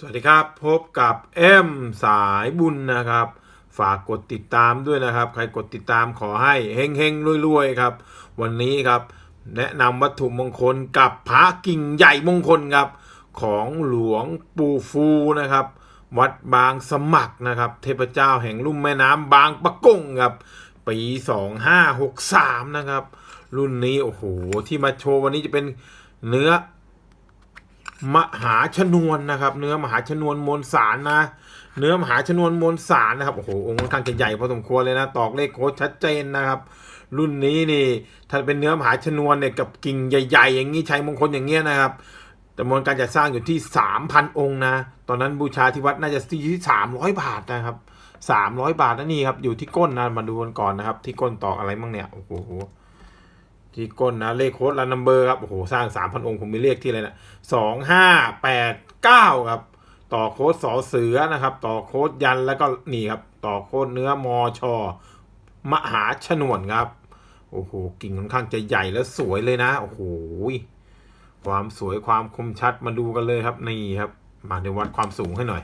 สวัสดีครับ พบกับเอ็มสายบุญนะครับ ฝากกดติดตามด้วยนะครับ ใครกดติดตามขอให้เฮงเฮงๆรวยๆครับ วันนี้ครับ แนะนำวัตถุมงคลกับพระกิ่งใหญ่มงคลครับ ของหลวงปู่ฟูนะครับ วัดบางสมัครนะครับ เทพเจ้าแห่งลุ่มแม่น้ำบางปะกงครับ ปี 2563 นะครับ รุ่นนี้โอ้โหที่มาโชว์วันนี้จะเป็นเนื้อ มหาชนวนนะครับ เนื้อมหาชนวนมวลสารนะ เนื้อมหาชนวนมวลสารนะครับโอ้โหองค์ค่อนข้างจะใหญ่พอสมควรเลยนะตอกเลขโค้ดชัดเจนนะครับ รุ่นนี้นี่ถ้าเป็นเนื้อมหาชนวนเนี่ยกับกิ่งใหญ่ๆ อย่างนี้ชัยมงคลอย่างเงี้ยนะครับจำนวนการจัดสร้างอยู่ที่สามพันองค์นะ ตอนนั้นบูชาที่วัดน่าจะที่สามร้อยบาทนะครับสามร้อยบาทนะนี่ครับอยู่ที่ก้นนะมาดูกันก่อนนะครับ ที่ก้นตอกอะไรบ้างเนี่ยโอ้โห ที่ก้นนะเลขโค้ดรันนัมเบอร์ครับโอ้โหสร้างสามพันองค์ผมมีเลขที่อะไรนะสองห้าแปดเก้าครับ ต่อโค้ดสอเสือนะครับ ต่อโค้ดยันแล้วก็นี่ครับ ต่อโค้ดเนื้อมอชอมหาชนวนครับ โอ้โหกิ่งค่อนข้างจะใหญ่แล้วสวยเลยนะโอ้โหความสวยความคมชัดมาดูกันเลยครับนี่ครับ มาเดี๋ยววัดความสูงให้หน่อย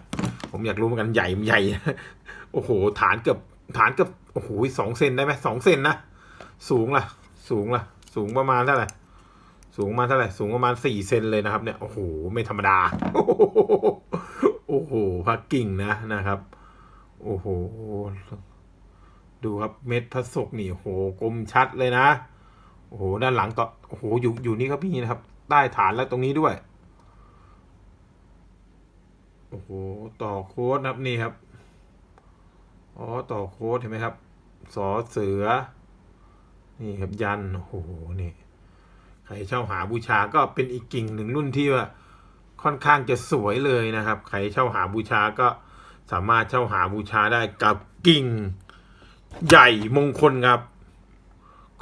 ผมอยากรู้เหมือนกันใหญ่ไม่ใหญ่โอ้โห ฐานเกือบฐานเกือบโอ้โหสองเซนได้ไหมสองเซนนะสูงล่ะ สูงล่ะ สูงประมาณเท่าไหร่สูงประมาณเท่าไหร่สูงประมาณสี่เซนเลยนะครับ เนี่ยโอ้โหไม่ธรรมดา โอ้โหพักกิ่งนะนะครับ โอ้โห ดูครับเม็ดพระศกนี่โอ้โหกลมชัดเลยนะ โอ้โหด้านหลังต่อโอ้โหอยู่อยู่นี่ครับพี่นะครับ ใต้ฐานแล้วตรงนี้ด้วย โอ้โหต่อโค้ดนะครับนี่ครับอ๋อต่อโค้ดเห็นไหมครับสอเสือ นี่ครับยันโอ้โหนี่ใครเช่าหาบูชาก็เป็นอีกกิ่งหนึ่งรุ่นที่ว่าค่อนข้างจะสวยเลยนะครับ ใครเช่าหาบูชาก็สามารถเช่าหาบูชาได้กับกิ่งใหญ่มงคลครับ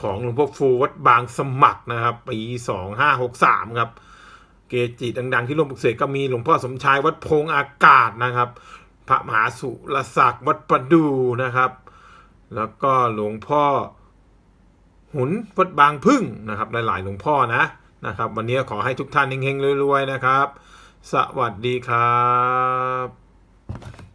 ของหลวงพ่อฟูวัดบางสมัครนะครับปีสองห้าหกสามครับ เกจิดัง ๆ ที่ร่วมปลุกเสกก็มีหลวงพ่อสมชายวัดพงอากาศนะครับ พระมหาสุรศักดิ์วัดประดูนะครับ แล้วก็หลวงพ่อ หุนวัดบางพึ่งนะครับหลายๆหลวงพ่อนะนะครับ วันนี้ขอให้ทุกท่านเฮงๆรวยๆนะครับ สวัสดีครับ